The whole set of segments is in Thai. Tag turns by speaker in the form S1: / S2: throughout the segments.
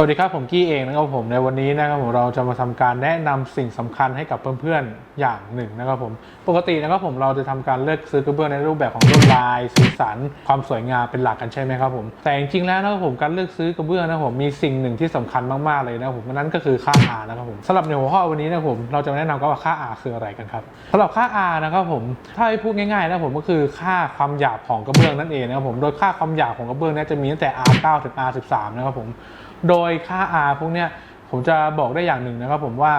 S1: สวัสดีครับผมกี้เองนะครับผมในวันนี้นะครับผมเราจะมาทำการแนะนำสิ่งสำคัญให้กับเพื่อนๆอย่างหนึ่งนะครับผมปกตินะครับผมเราจะทำการเลือกซื้อกระเบื้องในรูปแบบของลวดลายสีสัน ความสวยงามเป็นหลักกันใช่ไหมครับผมแต่จริงๆแล้วนะครับผมการเลือกซื้อกระเบื้องนะครับผมมีสิ่งหนึ่งที่สำคัญมากๆเลยนะครับผมนั่นก็คือค่า R นะครับผมสำหรับในหัวข้อวันนี้นะครับผมเราจะมาแนะนำกันว่าค่า R คืออะไรกันครับสำหรับค่า R นะครับผมถ้าให้พูดง่ายๆนะครับผมก็คือค่าความหยาบของกระเบื้องนั่นเองนะครับผมโดยค่าความหยาบของกระเบื้องนี่ยจะมีตั้งแต่ R9 ถึง R13 นะครับผม โดยค่า R พวกเนี้ยผมจะบอกได้อย่างหนึ่งนะครับผมว่า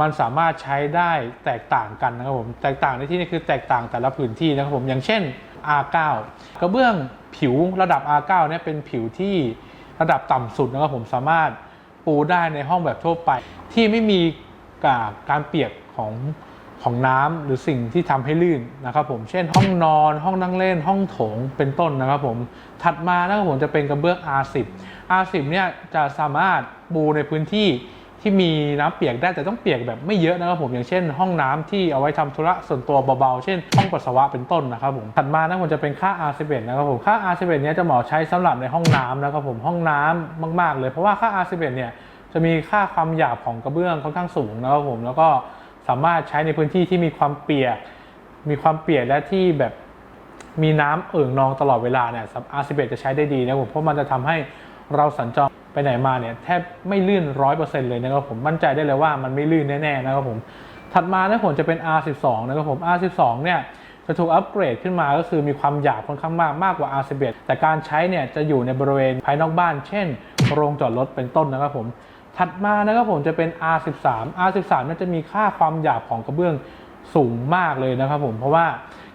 S1: มันสามารถใช้ได้แตกต่างกันนะครับผมแตกต่างในที่นี้คือแตกต่างแต่ละพื้นที่นะครับผมอย่างเช่น R9 กระเบื้องผิวระดับ R9 เนี่ยเป็นผิวที่ระดับต่ำสุดนะครับผมสามารถปูได้ในห้องแบบทั่วไป ที่ไม่มีการเปียกของ ของน้ำหรือสิ่งที่ทำให้ลื่นนะครับผมเช่นห้องนอนห้องนั่งเล่นห้องโถงเป็นต้นนะครับผมถัดมานะครับผมจะเป็นกระเบื้อง R10 R10 เนี่ยจะสามารถปูในพื้นที่ที่มีน้ำเปียกได้แต่ต้องเปียกแบบไม่เยอะนะครับผมอย่างเช่น ห้องน้ำที่เอาไว้ทำธุระส่วนตัวเบาๆ เช่น ห้องปัสสาวะเป็นต้นนะครับผมถัดมานะผมจะเป็นค่า R11 นะครับผมค่า R11 เนี่ยจะเหมาะใช้สำหรับในห้องน้ำนะครับผมห้องน้ำมาก ๆ เลยเพราะว่าค่า R11 เนี่ยจะมีค่าความหยาบของกระเบื้องค่อนข้างสูงนะครับผมแล้วก็ สามารถใช้ในพื้นที่ที่มีความเปียก มีความเปียกและที่แบบมีน้ำเอ่งนองตลอดเวลาเนี่ย R11 จะใช้ได้ดีนะผมเพราะมันจะทำให้เราสัญจรไปไหนมาเนี่ยแทบไม่ลื่นร้อยเปอร์เซ็นต์เลยนะครับผมมั่นใจได้เลยว่ามันไม่ลื่นแน่ๆนะครับผมถัดมานะผมจะเป็น R12 นะครับผม R12 เนี่ยจะถูกอัปเกรดขึ้นมาก็คือมีความหยาบค่อนข้างมากมากกว่า R11 แต่การใช้เนี่ยจะอยู่ในบริเวณภายนอกบ้าน เช่น โรงจอดรถเป็นต้นนะครับผม ถัดมานะครับผมจะเป็น R13 R13 เนี่ยจะมีค่าความหยาบของกระเบื้องสูงมากเลยนะครับผมเพราะว่า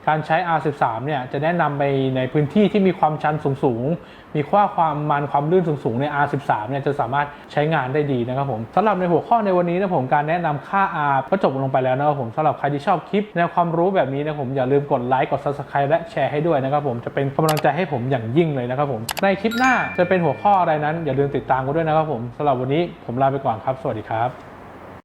S1: การใช้ R13 เนี่ยจะแนะนำไปในพื้นที่ที่มีความชันสูงๆ มีค่าความมันความลื่นสูงๆใน R13 เนี่ยจะสามารถใช้งานได้ดีนะครับผมสำหรับในหัวข้อในวันนี้นะผมการแนะนำค่า R ก็จบลงไปแล้วนะครับผมสำหรับใครที่ชอบคลิปแนวความรู้แบบนี้นะผมอย่าลืมกดไลค์กด Subscribe และแชร์ให้ด้วยนะครับผมจะเป็นกำลังใจให้ผมอย่างยิ่งเลยนะครับผมในคลิปหน้าจะเป็นหัวข้ออะไรนั้น อย่าลืมติดตามกันด้วยนะครับผมสำหรับวันนี้ผมลาไปก่อนครับ สวัสดีครับ